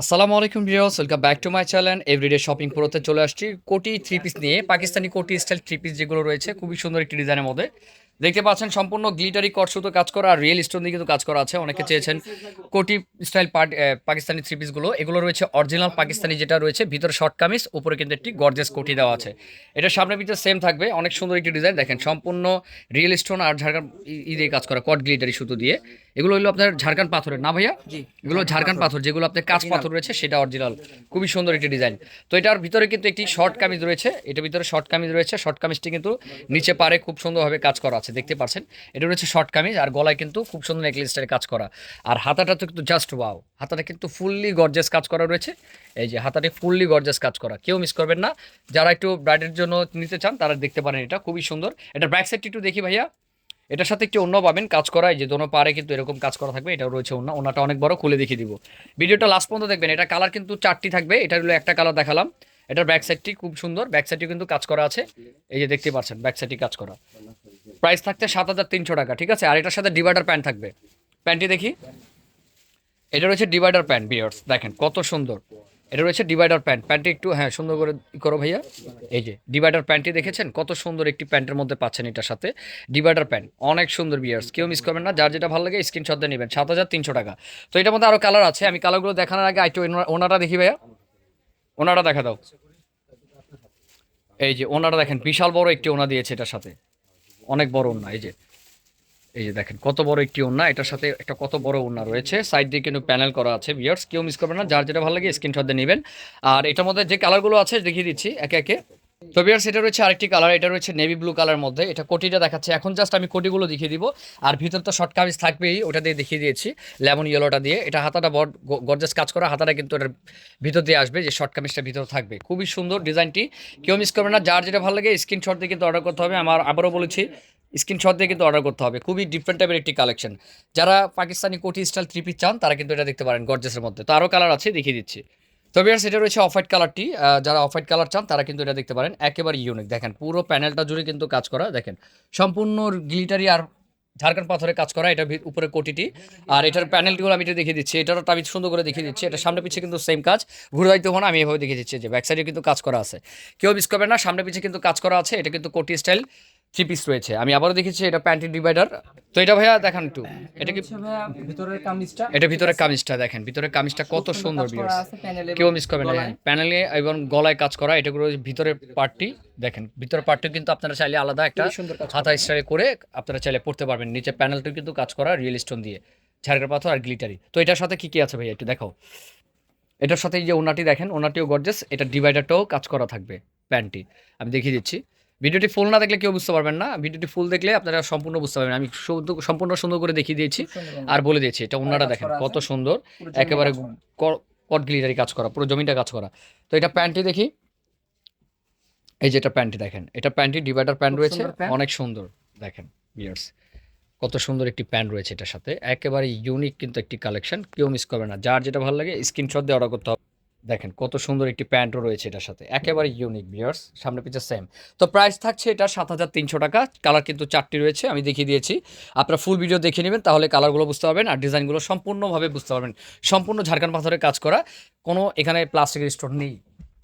আসসালামু আলাইকুম viewers, welcome back to my channel. Everyday shopping প্রোতে চলে আসছি। কোটি থ্রি পিস নিয়ে, পাকিস্তানি কোটি স্টাইল থ্রি পিস যেগুলো রয়েছে, খুবই সুন্দর একটি ডিজাইনের মধ্যে। দেখতে পাচ্ছেন সম্পূর্ণ গ্লিটারি কটসুতো কাজ করা, আর রিয়েল স্টোন দিয়ে কিন্তু কাজ করা আছে। অনেকে চেয়েছেন কোটি স্টাইল পার্ট পাকিস্তানি থ্রি পিসগুলো। এগুলো রয়েছে অরিজিনাল পাকিস্তানি যেটা রয়েছে, ভিতরে শর্ট কামিজ, উপরে কিন্তু একটি গর্জেস কোটি দেওয়া আছে। এটা সামনে ভিতরে সেম থাকবে, অনেক সুন্দর একটি ডিজাইন। দেখেন, সম্পূর্ণ রিয়েল স্টোন আর ঝাড়গ্রাম ই দিয়ে কাজ করা, কট গ্লিটারি সুতো দিয়ে। এগুলো হলো আপনার ঝাড়খান পাথরের। না ভাইয়া? এগুলো ঝাড়খান পাথর। যেগুলো আপনার কাঁচ পাথর রয়েছে সেটা অরিজিনাল খুবই সুন্দর একটি ডিজাইন তো এটার ভিতরে কিন্তু একটি শর্ট কামিজ রয়েছে। এটার ভিতরে শর্ট কামিজ রয়েছে। শর্ট কামিজটি কিন্তু নিচে পারে খুব সুন্দরভাবে কাজ করা আছে দেখতে পাচ্ছেন? এটা রয়েছে শর্ট কামিজ আর গলায় কিন্তু খুব সুন্দর নেকলেসটার কাজ করা। আর হাতাটা তো কিন্তু জাস্ট ওয়াও হাতাটা কিন্তু ফুললি গর্জেস কাজ করা রয়েছে। এই যে হাতাটি ফুললি গর্জেস কাজ করা। কেউ মিস করবেন না। যারা একটু ব্রাইডের জন্য নিতে চান তারা দেখতে পারেন এটা। খুবই সুন্দর। এটা ব্যাক সাইডটি একটু দেখি ভাইয়া। এটার সাথে একটি অন্য পাবেন কাজ করা এই যে দোনো পারে কিন্তু এরকম কাজ করা থাকবে, এটাও রয়েছে অন্য, ওনাটা অনেক বড়, খুলে দেখিয়ে দিব। ভিডিওটা লাস্ট পর্যন্ত দেখবেন, এটা কালার কিন্তু চারটি থাকবে, এটা হলো একটা কালার দেখালাম। এটার ব্যাক সাইডটি খুব সুন্দর ব্যাক সাইডটি কিন্তু কাজ করা আছে। এই যে দেখতে পাচ্ছেন ব্যাক সাইডটি কাজ করা। প্রাইস থাকতে সাত হাজার তিনশো টাকা, ঠিক আছে? আর এটার সাথে ডিভাইডার প্যান্ট থাকবে। প্যান্টটি দেখি। এটা রয়েছে ডিভাইডার প্যান্ট বিয়ার্স দেখেন কত সুন্দর। এটা রয়েছে ডিভাইডার প্যান্ট প্যান্টটি একটু হ্যাঁ সুন্দর করে করো ভাইয়া। এই যে ডিভাইডার প্যান্টটি দেখেছেন? কত সুন্দর একটি প্যান্টের মধ্যে পাচ্ছেন এটার সাথে। ডিভাইডার প্যান্ট অনেক সুন্দর বিয়ার্স কেউ মিস করবেন না। যার যেটা ভালো লাগে স্ক্রিনশট দিয়ে নেবেন। সাত হাজার তিনশো টাকা। তো এটার মধ্যে আরও কালার আছে, আমি কালারগুলো দেখানোর আগে একটু ওনারা দেখি ভাইয়া। ওনারা দেখা দাও। এই যে ওনারা দেখেন, বিশাল বড় একটি ওনা দিয়েছে এটার সাথে। অনেক বড় ওনা, এই যে। এই যে দেখেন, কত বড় একটি ওন্না এটার সাথে একটা কত বড় ওন্না রয়েছে। সাইড দিয়ে কিন্তু প্যানেল করা আছে বিয়ার্স কেউ মিস করবেন না। যার যেটা ভালো লাগে স্ক্রিনশট দিয়ে নেবেন। আর এটার মধ্যে যে কালারগুলো আছে, দেখিয়ে দিচ্ছি একে একে। তো বিয়ার্স এটা রয়েছে আরেকটি কালার এটা রয়েছে নেভি ব্লু কালার মধ্যে। এটা কোটিটা দেখাচ্ছে। এখন জাস্ট আমি কোটিগুলো দেখিয়ে দিব। আর ভিতর তো শর্ট কামিজ থাকবেই। ওটা দিয়ে দেখিয়ে দিয়েছি। লেমন ইয়েলোটা দিয়ে। এটা হাতাটা বড় গর্জাস কাজ করা। হাতাটা কিন্তু এটার ভিতর দিয়ে আসবে যে শর্ট কামিজটা ভিতর থাকবে। খুবই সুন্দর ডিজাইনটি কেউ মিস করবে না। যার যেটা ভালো লাগে স্ক্রিনশট দিয়ে কিন্তু অর্ডার করতে হবে। আমার, আবারও বলেছি স্ক্রিনশট দিয়ে কিন্তু অর্ডার করতে হবে। খুবই ডিফারেন্ট টাইপের একটি কালেকশন যারা পাকিস্তানি কোটি স্টাইল থ্রি পিস চান, তারা কিন্তু এটা দেখতে পারেন গর্জেসের মধ্যে। তো আরও কালার আছে, দেখিয়ে দিচ্ছি। তবে আর সেটা রয়েছে অফ হোয়াইট কালারটি যারা অফ হোয়াইট কালার চান, তারা কিন্তু এটা দেখতে পারেন, একেবারে ইউনিক দেখেন, পুরো প্যানেলটা জুড়ে কিন্তু কাজ করা, দেখেন। সম্পূর্ণ গ্লিটারি আর ঝাড়খান পাথরে কাজ করা, এটা উপরে কোটিটি। আর এটার প্যানেলটিগুলো আমি এটা দেখিয়ে দিচ্ছি। এটারও আমি সুন্দর করে দেখিয়ে দিচ্ছি। এটা সামনে পিছিয়ে কিন্তু সেম কাজ। ঘুরে দায়িত্ব হন আমি এভাবে দেখিয়ে দিচ্ছি। যে ব্যাক সাইডে কিন্তু কাজ করা আছে। কেউ মিস করবে না, সামনে পিছিয়ে কিন্তু কাজ করা আছে। এটা কিন্তু কোটি স্টাইল থ্রি পিস রয়েছে। আমি আবারও দেখেছি এটা প্যান্টি ডিভাইডার তো এটা ভাইয়া দেখান একটু। এটা কি ভিতরের কামিজটা। এটা ভিতরে কামিজটা দেখেন। ভিতরে কামিজটা কত সুন্দর প্যানেলে কেউ মিস করবে না। প্যানেলে এবং গলায় কাজ করা এটা করে ভিতরে পার্টটি দেখেন। ভিতরে পার্টটি কিন্তু আপনারা চাইলে আলাদা একটা সুন্দর হাতা স্টাইলে করে আপনারা চাইলে পড়তে পারবেন। নিচে প্যানেলটা কিন্তু কাজ করা রিয়েল স্টোন দিয়ে। ঝাড়খার পাথর আর গ্লিটারি তো এটার সাথে কি কি আছে ভাইয়া একটু দেখাও এটার সাথে এই যে ওনাটি দেখেন ওনাটিও গর্জেস এটা ডিভাইডারটাও কাজ করা থাকবে প্যান্টটি আমি দেখিয়ে দিচ্ছি। ভিডিওটি ফুল না দেখলে কেউ বুঝতে পারবেন না। ভিডিওটি ফুল দেখলে আপনারা সম্পূর্ণ বুঝতে পারবেন। আমি সম্পূর্ণ সুন্দর করে দেখিয়ে দিয়েছি আর বলে দিয়েছি এটা ওনারা দেখেন কত সুন্দর। একেবারে কট গ্লিটারি কাজ করা পুরো জমিটা কাজ করা। তো এটা প্যান্টটি দেখি। এই যে এটা প্যান্টটি দেখেন এটা প্যান্টটি ডিভাইডার প্যান্ট রয়েছে অনেক সুন্দর। দেখেন বিয়ার্স কত সুন্দর একটি প্যান্ট রয়েছে এটার সাথে। একেবারে ইউনিক কিন্তু একটি কালেকশন কেউ মিস করবে না। যার যেটা ভালো লাগে স্ক্রিনশট দিয়ে অর্ডার করতে হবে। দেখেন কত সুন্দর একটি প্যান্টও রয়েছে এটার সাথে। একেবারে ইউনিক বিয়ার্স সামনে পিছিয়ে সেম তো প্রাইস থাকছে এটা সাত হাজার তিনশো টাকা। কালার কিন্তু চারটি রয়েছে আমি দেখিয়ে দিয়েছি। আপনারা ফুল ভিডিও দেখে নেবেন তাহলে কালারগুলো বুঝতে পারবেন আর ডিজাইনগুলো সম্পূর্ণভাবে বুঝতে পারবেন। সম্পূর্ণ ঝাড়খান্ড পাথরে কাজ করা। কোনো এখানে প্লাস্টিকের স্টোর নেই।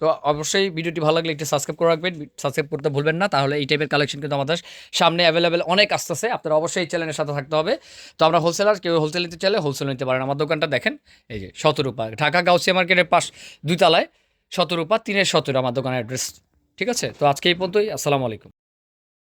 তো অবশ্যই ভিডিওটি ভালো লাগলে একটু সাবস্ক্রাইব করে রাখবেন। সাবস্ক্রাইব করতে ভুলবেন না, তাহলে এই টাইপের কালেকশন কিন্তু আমাদের সামনে অ্যাভেলেবেল অনেক আসতেছে। আপনারা অবশ্যই এই চ্যানেলের সাথে থাকতে হবে। তো আমরা হোলসেলার কেউ হোলসেল নিতে চাইলে হোলসেল নিতে পারেন। আমার দোকানটা দেখেন, এই যে শতরূপা, ঢাকা গাউসিয়া মার্কেটের পাশ দুই তালায়, শতরূপা, তিনের শতর আমার দোকানের অ্যাড্রেস ঠিক আছে? তো আজকে এই পর্যন্তই। আসসালামু আলাইকুম।